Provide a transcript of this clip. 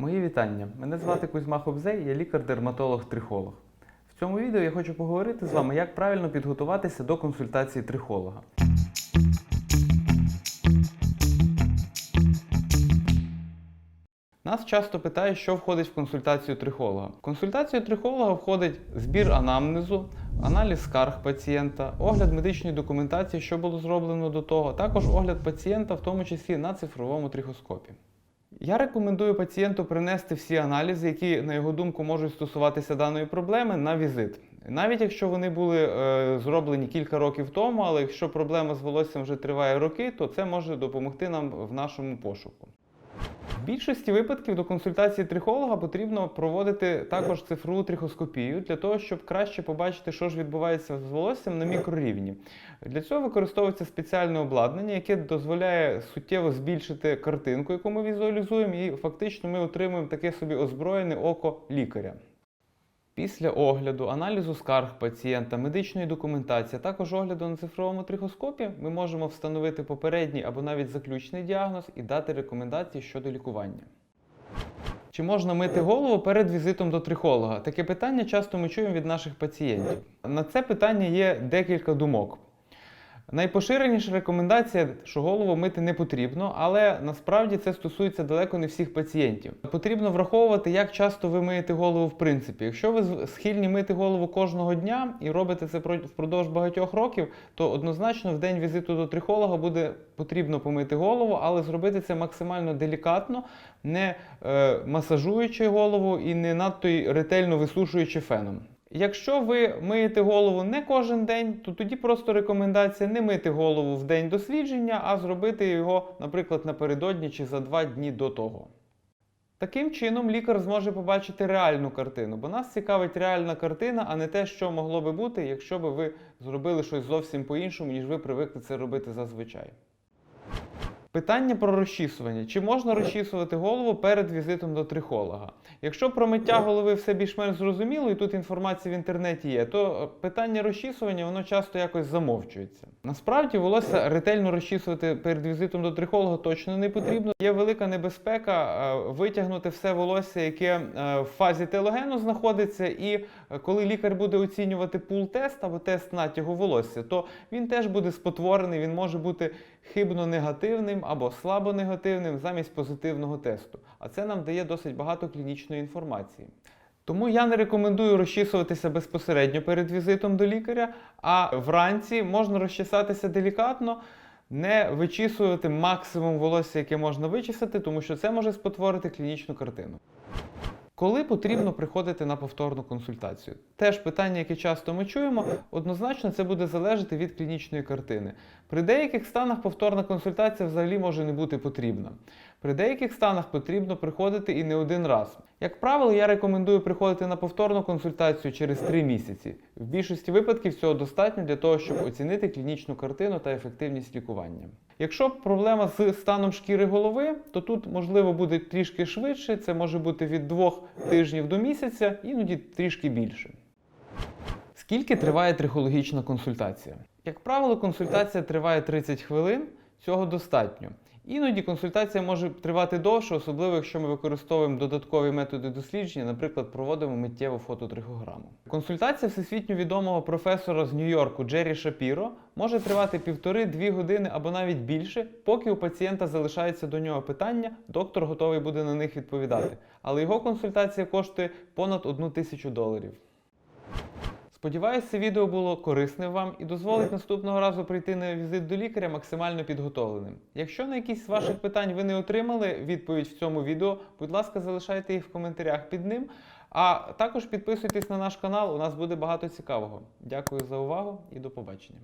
Мої вітання. Мене звати Кузьма Хобзей, я лікар-дерматолог-трихолог. В цьому відео я хочу поговорити з вами, як правильно підготуватися до консультації трихолога. Нас часто питають, що входить в консультацію трихолога. В консультацію трихолога входить збір анамнезу, аналіз скарг пацієнта, огляд медичної документації, що було зроблено до того, також огляд пацієнта, в тому числі на цифровому трихоскопі. Я рекомендую пацієнту принести всі аналізи, які, на його думку, можуть стосуватися даної проблеми, на візит. Навіть якщо вони були е, зроблені кілька років тому, але якщо проблема з волоссям вже триває роки, то це може допомогти нам в нашому пошуку. В більшості випадків до консультації трихолога потрібно проводити також цифрову трихоскопію для того, щоб краще побачити, що ж відбувається з волоссям на мікрорівні. Для цього використовується спеціальне обладнання, яке дозволяє суттєво збільшити картинку, яку ми візуалізуємо, і фактично ми отримуємо таке собі озброєне око лікаря. Після огляду, аналізу скарг пацієнта, медичної документації, а також огляду на цифровому трихоскопі, ми можемо встановити попередній або навіть заключний діагноз і дати рекомендації щодо лікування. Чи можна мити голову перед візитом до трихолога? Таке питання часто ми чуємо від наших пацієнтів. На це питання є декілька думок. Найпоширеніша рекомендація, що голову мити не потрібно, але насправді це стосується далеко не всіх пацієнтів. Потрібно враховувати, як часто ви миєте голову в принципі. Якщо ви схильні мити голову кожного дня і робите це про- впродовж багатьох років, то однозначно в день візиту до трихолога буде потрібно помити голову, але зробити це максимально делікатно, не е, масажуючи голову і не надто ретельно висушуючи феном. Якщо ви миєте голову не кожен день, то тоді просто рекомендація не мити голову в день дослідження, а зробити його, наприклад, напередодні чи за два дні до того. Таким чином лікар зможе побачити реальну картину, бо нас цікавить реальна картина, а не те, що могло би бути, якщо би ви зробили щось зовсім по-іншому, ніж ви привикли це робити зазвичай. Питання про розчісування. Чи можна розчісувати голову перед візитом до трихолога? Якщо про миття голови все більш-менш зрозуміло, і тут інформація в інтернеті є, то е, питання розчісування воно часто якось замовчується. Насправді волосся ретельно розчісувати перед візитом до трихолога точно не потрібно. Є велика небезпека е, витягнути все волосся, яке е, в фазі телогену знаходиться, і коли лікар буде оцінювати пул-тест або тест натягу волосся, то він теж буде спотворений, він може бути хибно негативним або слабо негативним замість позитивного тесту. А це нам дає досить багато клінічної інформації. Тому я не рекомендую розчісуватися безпосередньо перед візитом до лікаря, а вранці можна розчесатися делікатно, не вичісувати максимум волосся, яке можна вичесати, тому що це може спотворити клінічну картину. Коли потрібно приходити на повторну консультацію? Теж питання, яке часто ми чуємо, однозначно це буде залежати від клінічної картини. При деяких станах повторна консультація взагалі може не бути потрібна. При деяких станах потрібно приходити і не один раз. Як правило, я рекомендую приходити на повторну консультацію через 3 місяці. В більшості випадків цього достатньо для того, щоб оцінити клінічну картину та ефективність лікування. Якщо проблема з станом шкіри голови, то тут можливо буде трішки швидше, це може бути від 2 тижнів до місяця, іноді трішки більше. Скільки триває трихологічна консультація? Як правило, консультація триває 30 хвилин, цього достатньо. Іноді консультація може тривати довше, особливо якщо ми використовуємо додаткові методи дослідження, наприклад, проводимо миттєву фототрихограму. Консультація всесвітньо відомого професора з Нью-Йорку Джері Шапіро може тривати півтори-дві години або навіть більше, поки у пацієнта залишається до нього питання, доктор готовий буде на них відповідати. Але його консультація коштує понад одну тисячу доларів. Сподіваюся, це відео було корисним вам і дозволить наступного разу прийти на візит до лікаря максимально підготовленим. Якщо на якісь з ваших питань ви не отримали відповідь в цьому відео, будь ласка, залишайте їх в коментарях під ним. А також підписуйтесь на наш канал, у нас буде багато цікавого. Дякую за увагу і до побачення.